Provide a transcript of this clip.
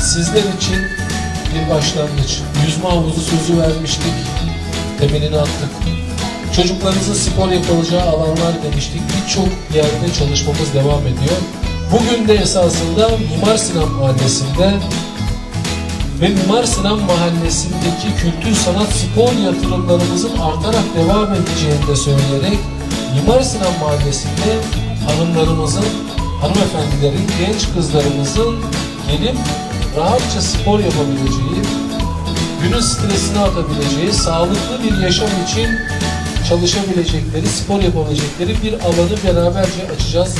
sizler için bir başlangıç. Yüzme havuzu sözü vermiştik, temelini attık. Çocuklarınızın spor yapılacağı alanlar demiştik. Birçok yerde çalışmamız devam ediyor. Bugün de esasında Mimar Sinan Mahallesi'nde ve Mimar Sinan Mahallesi'ndeki kültür, sanat, spor yatırımlarımızın artarak devam edeceğini de söyleyerek Mimar Sinan Mahallesi'nde hanımlarımızın, hanımefendilerin, genç kızlarımızın gelip rahatça spor yapabileceği, günün stresini atabileceği, sağlıklı bir yaşam için çalışabilecekleri, spor yapabilecekleri bir alanı beraberce açacağız.